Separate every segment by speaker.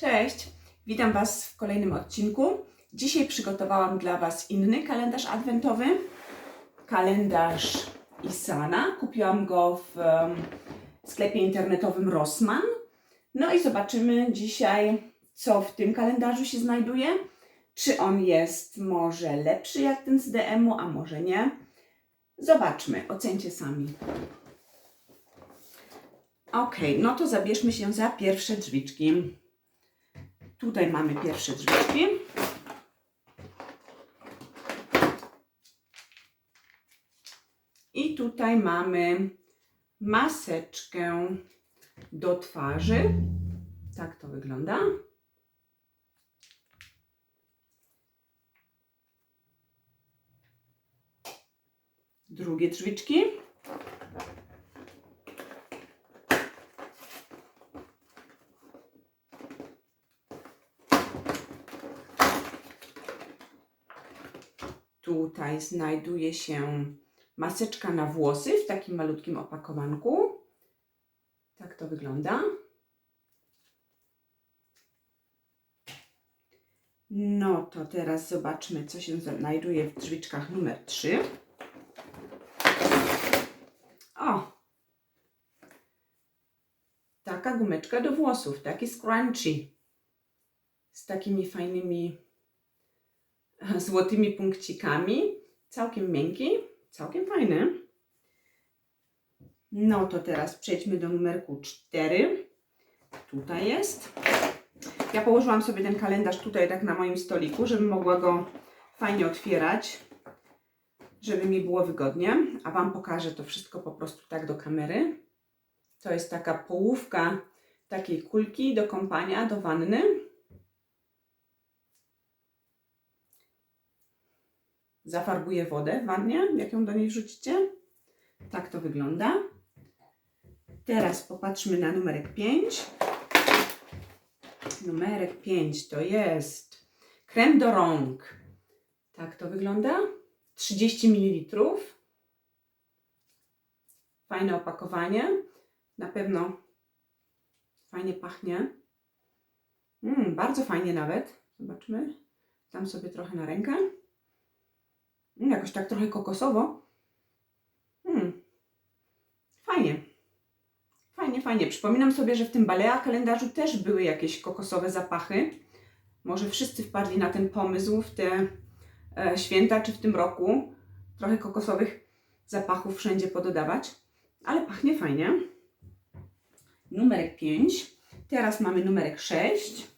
Speaker 1: Cześć, witam Was w kolejnym odcinku. Dzisiaj przygotowałam dla Was inny kalendarz adwentowy. Kalendarz Isana. Kupiłam go w sklepie internetowym Rossmann. No i zobaczymy dzisiaj, co w tym kalendarzu się znajduje. Czy on jest może lepszy jak ten z DM-u, a może nie. Zobaczmy, ocencie sami. Ok, no to zabierzmy się za pierwsze drzwiczki. Tutaj mamy pierwsze drzwiczki. I tutaj mamy maseczkę do twarzy. Tak to wygląda. Drugie drzwiczki. Tutaj znajduje się maseczka na włosy w takim malutkim opakowanku. Tak to wygląda. No to teraz zobaczmy, co się znajduje w drzwiczkach numer 3. O! Taka gumeczka do włosów, taki scrunchie. Z takimi fajnymi złotymi punkcikami. Całkiem miękki, całkiem fajny. No to teraz przejdźmy do numerku 4. Tutaj jest. Ja położyłam sobie ten kalendarz tutaj tak na moim stoliku, żebym mogła go fajnie otwierać, żeby mi było wygodnie. A Wam pokażę to wszystko po prostu tak do kamery. To jest taka połówka takiej kulki do kąpania, do wanny. Zafarbuję wodę w wannie, jak ją do niej wrzucicie. Tak to wygląda. Teraz popatrzmy na numerek 5. Numerek 5 to jest krem do rąk. Tak to wygląda. 30 ml. Fajne opakowanie. Na pewno fajnie pachnie. Mm, bardzo fajnie nawet. Zobaczmy. Dam sobie trochę na rękę. Jakoś tak trochę kokosowo. Hmm. Fajnie. Fajnie, fajnie. Przypominam sobie, że w tym Balea kalendarzu też były jakieś kokosowe zapachy. Może wszyscy wpadli na ten pomysł w te e, święta czy w tym roku. Trochę kokosowych zapachów wszędzie pododawać. Ale pachnie fajnie. Numerek 5. Teraz mamy numerek 6.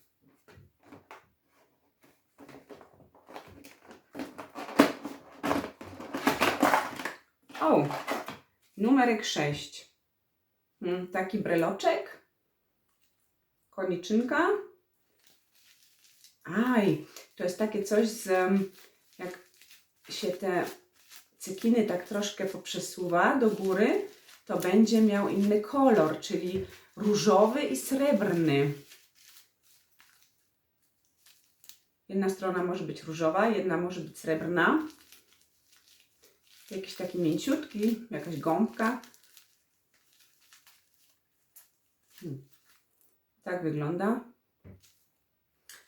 Speaker 1: O, numerek 6. Mm, Taki breloczek. Koniczynka. Aj, to jest takie coś z, jak się te cekiny tak troszkę poprzesuwa do góry, to będzie miał inny kolor, czyli różowy i srebrny. Jedna strona może być różowa, jedna może być srebrna. Jakiś taki mięciutki, jakaś gąbka. Hmm. Tak wygląda.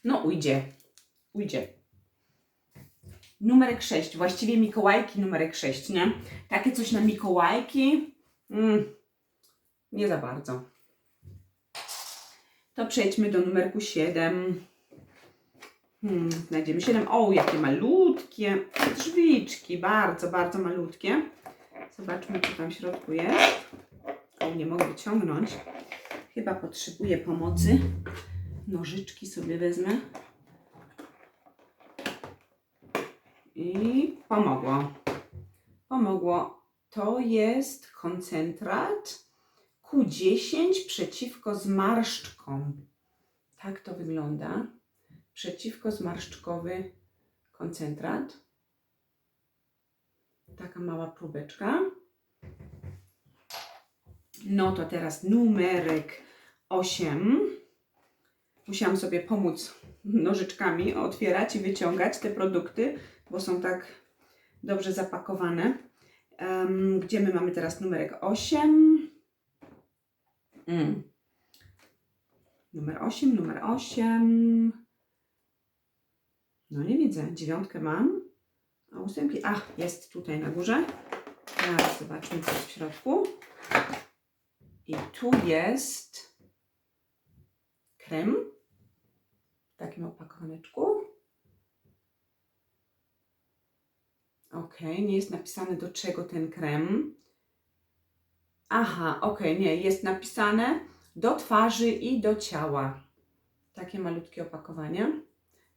Speaker 1: No, ujdzie. Ujdzie. Numerek 6. Właściwie Mikołajki numerek 6, nie? Takie coś na Mikołajki. Mm, nie za bardzo. To przejdźmy do numerku 7. Hmm, znajdziemy 7. O, jakie malutkie drzwiczki. Bardzo, bardzo malutkie. Zobaczmy, co tam w środku jest. O, nie mogę wyciągnąć. Chyba potrzebuję pomocy. Nożyczki sobie wezmę. I pomogło. Pomogło. To jest koncentrat Q10 przeciwko zmarszczkom. Tak to wygląda. Przeciwko zmarszczkowy koncentrat. Taka mała próbeczka. No to teraz numerek 8. Musiałam sobie pomóc nożyczkami otwierać i wyciągać te produkty, bo są tak dobrze zapakowane. Em, gdzie my mamy teraz numerek 8? Mm. Numer 8, numer 8. No nie widzę. Dziewiątkę mam. A ósemki. Ach, jest tutaj na górze. Teraz zobaczmy, co jest w środku. I tu jest krem w takim opakowaneczku. Ok, nie jest napisane do czego ten krem. Aha, ok, nie, jest napisane do twarzy i do ciała. Takie malutkie opakowanie.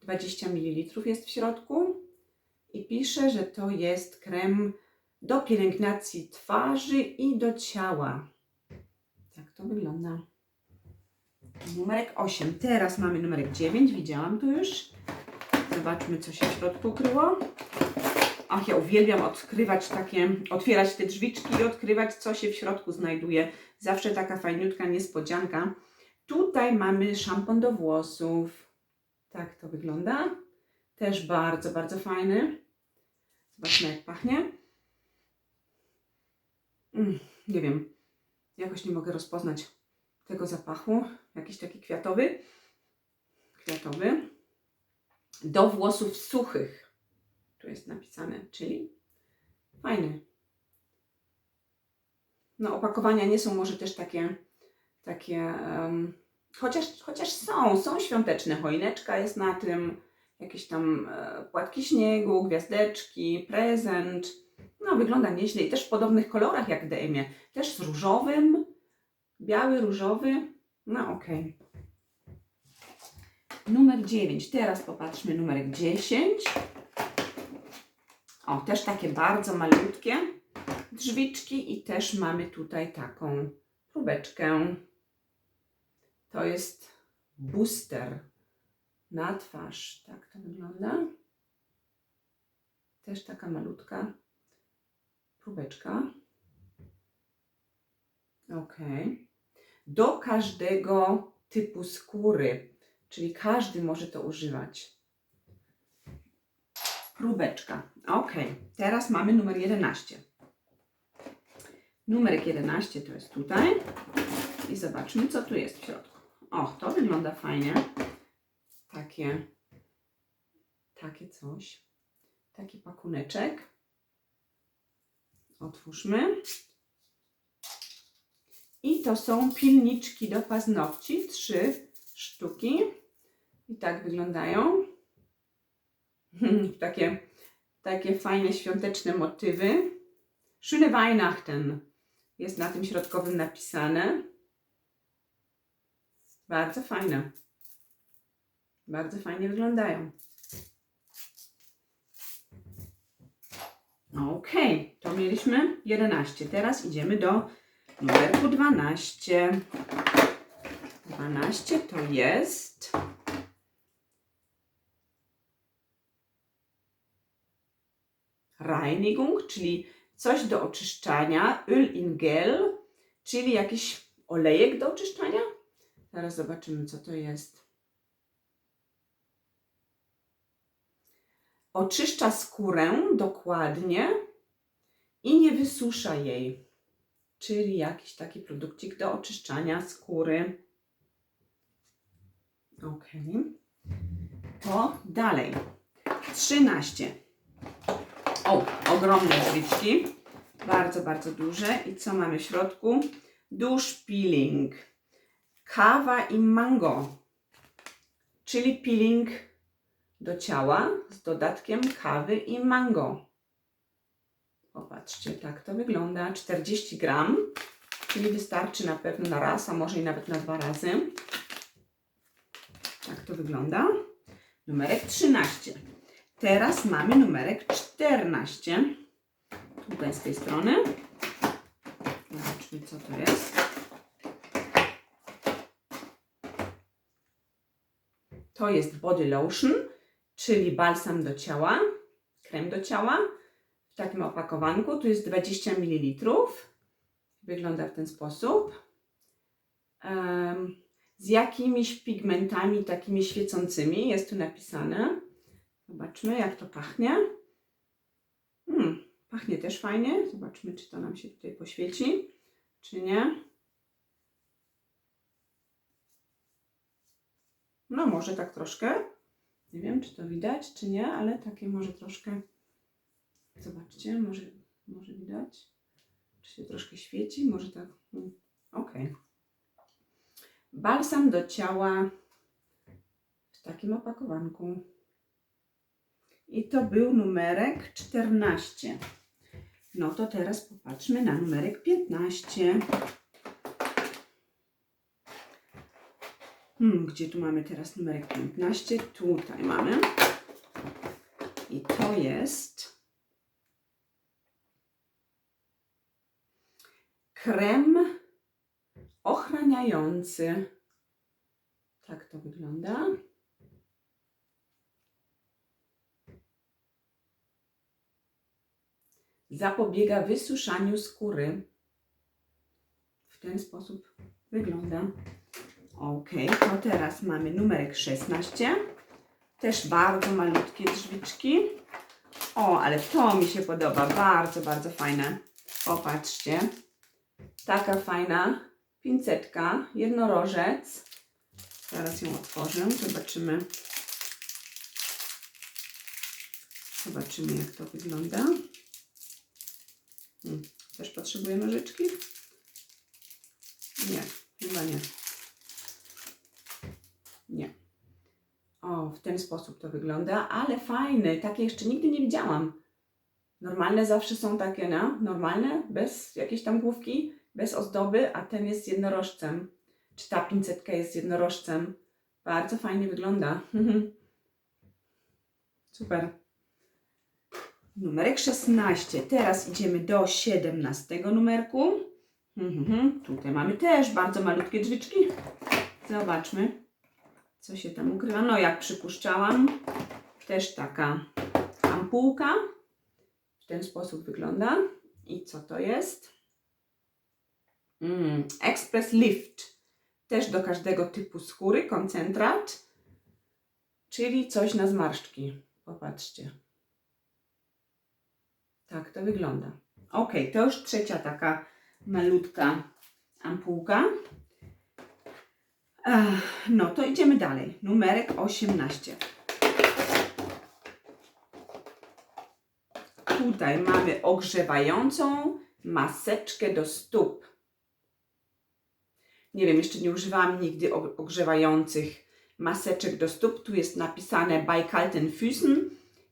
Speaker 1: 20 ml jest w środku i pisze, że to jest krem do pielęgnacji twarzy i do ciała. Tak to wygląda. Numerek 8. Teraz mamy numerek 9. Widziałam to już. Zobaczmy, co się w środku ukryło. Ach, ja uwielbiam odkrywać takie, otwierać te drzwiczki i odkrywać, co się w środku znajduje. Zawsze taka fajniutka niespodzianka. Tutaj mamy szampon do włosów. Tak to wygląda. Też bardzo, bardzo fajny. Zobaczmy, jak pachnie. Mm, nie wiem, jakoś nie mogę rozpoznać tego zapachu. Jakiś taki kwiatowy. Kwiatowy. Do włosów suchych. Tu jest napisane, czyli fajny. No, opakowania nie są może też takie, takie um, chociaż, chociaż są, są świąteczne. Choineczka jest na tym, jakieś tam e, płatki śniegu, gwiazdeczki, prezent. No, wygląda nieźle i też w podobnych kolorach jak DM-ie. Też z różowym, biały, różowy. No, okej. Numer 9. Teraz popatrzmy numer 10. O, też takie bardzo malutkie drzwiczki i też mamy tutaj taką próbeczkę. To jest booster na twarz. Tak to wygląda. Też taka malutka próbeczka. Ok. Do każdego typu skóry, czyli każdy może to używać. Próbeczka. Ok. Teraz mamy numer 11. Numerek 11 to jest tutaj. I zobaczmy, co tu jest w środku. O, to wygląda fajnie. Takie, takie coś. Taki pakuneczek. Otwórzmy. I to są pilniczki do paznokci. Trzy sztuki. I tak wyglądają. takie, takie fajne świąteczne motywy. Schöne Weihnachten jest na tym środkowym napisane. Bardzo fajne. Bardzo fajnie wyglądają. Ok, to mieliśmy 11. Teraz idziemy do numerku 12. 12 to jest Reinigung, czyli coś do oczyszczania, Öl in Gel, czyli jakiś olejek do oczyszczania. Teraz zobaczymy, co to jest. Oczyszcza skórę dokładnie i nie wysusza jej. Czyli jakiś taki produkcik do oczyszczania skóry. Ok. To dalej. 13. O, ogromne drzwiczki. Bardzo, bardzo duże. I co mamy w środku? Dusz peeling. Kawa i mango. Czyli peeling do ciała z dodatkiem kawy i mango. Popatrzcie, tak to wygląda. 40 gram, czyli wystarczy na pewno na raz, a może i nawet na dwa razy. Tak to wygląda. Numerek 13. Teraz mamy numerek 14. Tutaj z tej strony. Zobaczmy, co to jest. To jest body lotion, czyli balsam do ciała, krem do ciała w takim opakowanku. Tu jest 20 ml. Wygląda w ten sposób. Z jakimiś pigmentami takimi świecącymi jest tu napisane. Zobaczmy, jak to pachnie. Hmm, pachnie też fajnie. Zobaczmy, czy to nam się tutaj poświeci, czy nie. No może tak troszkę. Nie wiem, czy to widać, czy nie, ale takie może troszkę. Zobaczcie, może, może widać. Czy się troszkę świeci? Może tak. mm, Okej. Balsam do ciała w takim opakowanku. I to był numerek 14. No to teraz popatrzmy na numerek 15. Hmm, gdzie tu mamy teraz numerek 15? Tutaj mamy. I to jest krem ochraniający. Tak to wygląda. Zapobiega wysuszaniu skóry. W ten sposób wygląda. Ok, to teraz mamy numerek 16. Też bardzo malutkie drzwiczki. O, ale to mi się podoba. Bardzo, bardzo fajne. Popatrzcie. Taka fajna pincetka, jednorożec. Zaraz ją otworzę. Zobaczymy. Zobaczymy, jak to wygląda. Hmm. Też potrzebuję nożyczki? Nie, chyba. Nie. O, w ten sposób to wygląda, ale fajny. Takie jeszcze nigdy nie widziałam. Normalne zawsze są takie, no? Normalne, bez jakiejś tam główki, bez ozdoby, a ten jest jednorożcem. Czy ta pincetka jest jednorożcem. Bardzo fajnie wygląda. Super. Numerek 16. Teraz idziemy do 17 numerku. Tutaj mamy też bardzo malutkie drzwiczki. Zobaczmy, co się tam ukrywa. No, jak przypuszczałam, też taka ampułka. W ten sposób wygląda. I co to jest? Mm, Express Lift. Też do każdego typu skóry, koncentrat. Czyli coś na zmarszczki. Popatrzcie. Tak to wygląda. Ok, to już trzecia taka malutka ampułka. No to idziemy dalej. Numerek 18. Tutaj mamy ogrzewającą maseczkę do stóp. Nie wiem, jeszcze nie używałam nigdy og- ogrzewających maseczek do stóp. Tu jest napisane bei kalten Füßen,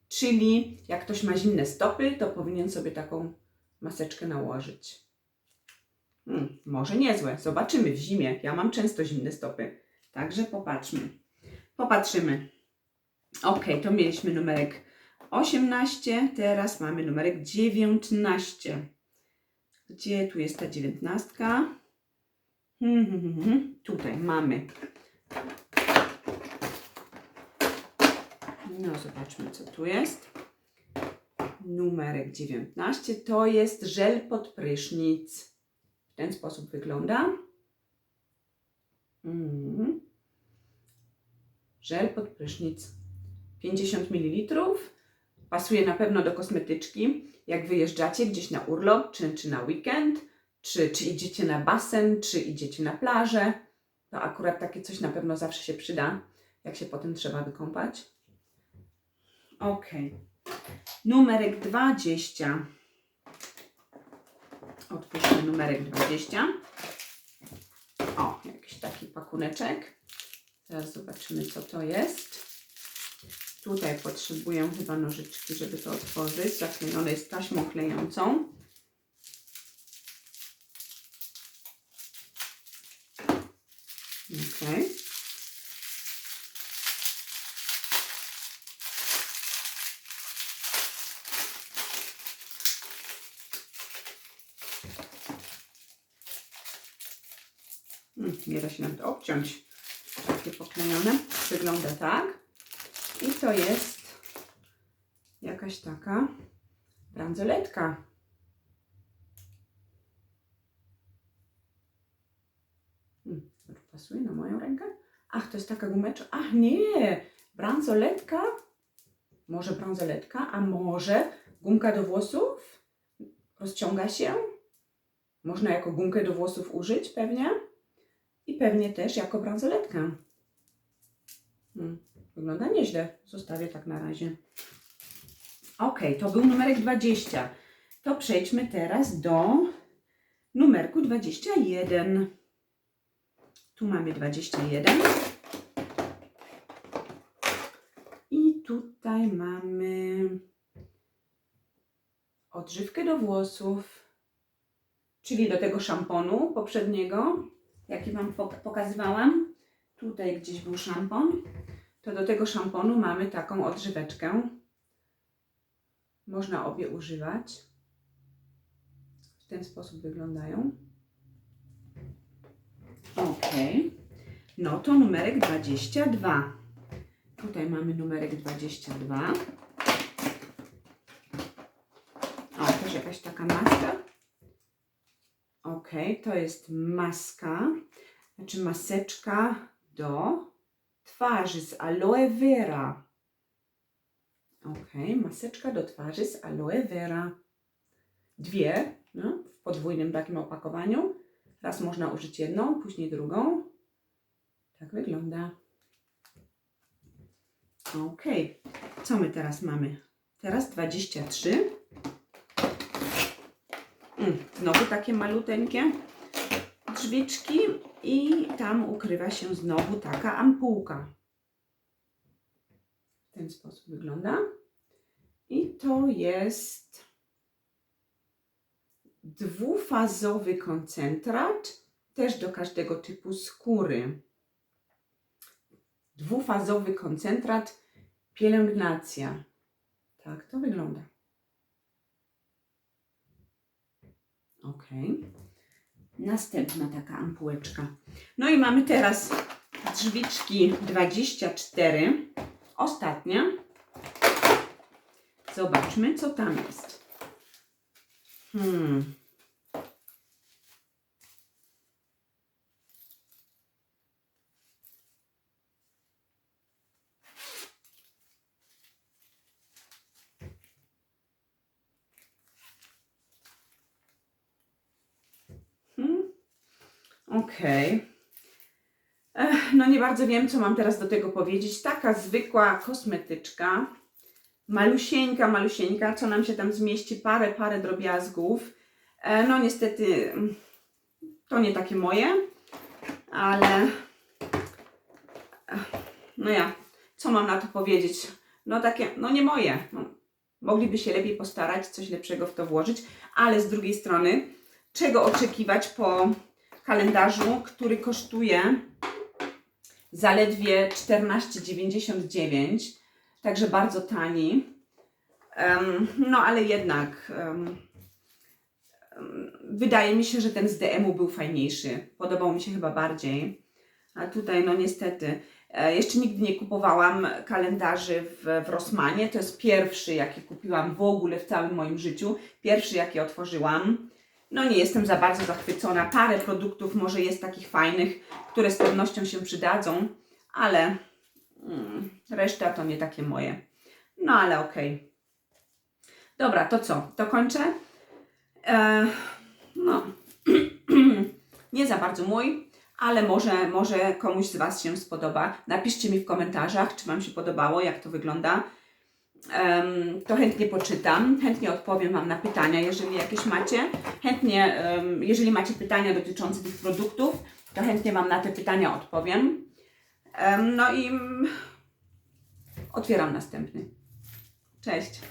Speaker 1: czyli jak ktoś ma zimne stopy, to powinien sobie taką maseczkę nałożyć. Hmm, może niezłe. Zobaczymy w zimie. Ja mam często zimne stopy. Także popatrzmy. Popatrzymy. Ok, to mieliśmy numerek 18, teraz mamy numerek 19. Gdzie tu jest ta dziewiętnastka? Hmm, hmm, hmm, hmm. Tutaj mamy. No, zobaczmy, co tu jest. Numerek 19 to jest żel pod prysznic. W ten sposób wygląda. Mhm. Żel pod prysznic 50 ml. Pasuje na pewno do kosmetyczki. Jak wyjeżdżacie gdzieś na urlop, czy, czy na weekend, czy, czy idziecie na basen, czy idziecie na plażę, to akurat takie coś na pewno zawsze się przyda, jak się potem trzeba wykąpać. Ok. Numerek 20. Otwórzmy numerek 20. O, jakiś taki pakuneczek. Teraz zobaczymy, co to jest. Tutaj potrzebuję chyba nożyczki, żeby to otworzyć. Zaklejone jest taśmą klejącą. Ok. Nie da się nawet obciąć. Takie poklejone. Wygląda tak. I to jest jakaś taka bransoletka. Hmm, pasuje na moją rękę? Ach, to jest taka gumeczka. Ach, nie! Bransoletka? Może bransoletka, a może gumka do włosów? Rozciąga się? Można jako gumkę do włosów użyć pewnie. I pewnie też jako bransoletkę. Hmm, wygląda nieźle. Zostawię tak na razie. Ok, to był numerek 20. To przejdźmy teraz do numerku 21. Tu mamy 21. I tutaj mamy odżywkę do włosów, czyli do tego szamponu poprzedniego, jaki Wam pok- pokazywałam. Tutaj gdzieś był szampon. To do tego szamponu mamy taką odżyweczkę. Można obie używać. W ten sposób wyglądają. Ok. No to numerek 22. Tutaj mamy numerek 22. O, też jakaś taka maska. Ok, to jest maska, znaczy maseczka do twarzy z aloe vera. Ok, maseczka do twarzy z aloe vera. Dwie, no, w podwójnym takim opakowaniu. Raz można użyć jedną, później drugą. Tak wygląda. Ok, co my teraz mamy? Teraz 23. Mm, Znowu takie maluteńkie drzwiczki i tam ukrywa się znowu taka ampułka. W ten sposób wygląda. I to jest dwufazowy koncentrat, też do każdego typu skóry. Dwufazowy koncentrat pielęgnacja. Tak to wygląda. Ok. Następna taka ampułeczka. No i mamy teraz drzwiczki 24. Ostatnia. Zobaczmy, co tam jest. Hmm. Okej. Ech, No nie bardzo wiem, co mam teraz do tego powiedzieć. Taka zwykła kosmetyczka. Malusieńka, malusieńka, co nam się tam zmieści, parę, parę drobiazgów. E, No niestety mm, to nie takie moje, ale no ja, co mam na to powiedzieć? No takie, no nie moje. No, mogliby się lepiej postarać, coś lepszego w to włożyć, ale z drugiej strony, czego oczekiwać po kalendarzu, który kosztuje zaledwie 14,99, także bardzo tani. No ale jednak wydaje mi się, że ten z DM-u był fajniejszy. Podobał mi się chyba bardziej. A tutaj, no niestety, e, jeszcze nigdy nie kupowałam kalendarzy w, w Rossmanie. To jest pierwszy, jaki kupiłam w ogóle w całym moim życiu. Pierwszy, jaki otworzyłam. No nie jestem za bardzo zachwycona. Parę produktów może jest takich fajnych, które z pewnością się przydadzą, ale mm, reszta to nie takie moje. No ale okej. Dobra, to co? To kończę? E, no, nie za bardzo mój, ale może, może komuś z Was się spodoba. Napiszcie mi w komentarzach, czy Wam się podobało, jak to wygląda. To chętnie poczytam, chętnie odpowiem Wam na pytania, jeżeli jakieś macie. Chętnie, jeżeli macie pytania dotyczące tych produktów, to chętnie Wam na te pytania odpowiem. Em, no i otwieram następny. Cześć.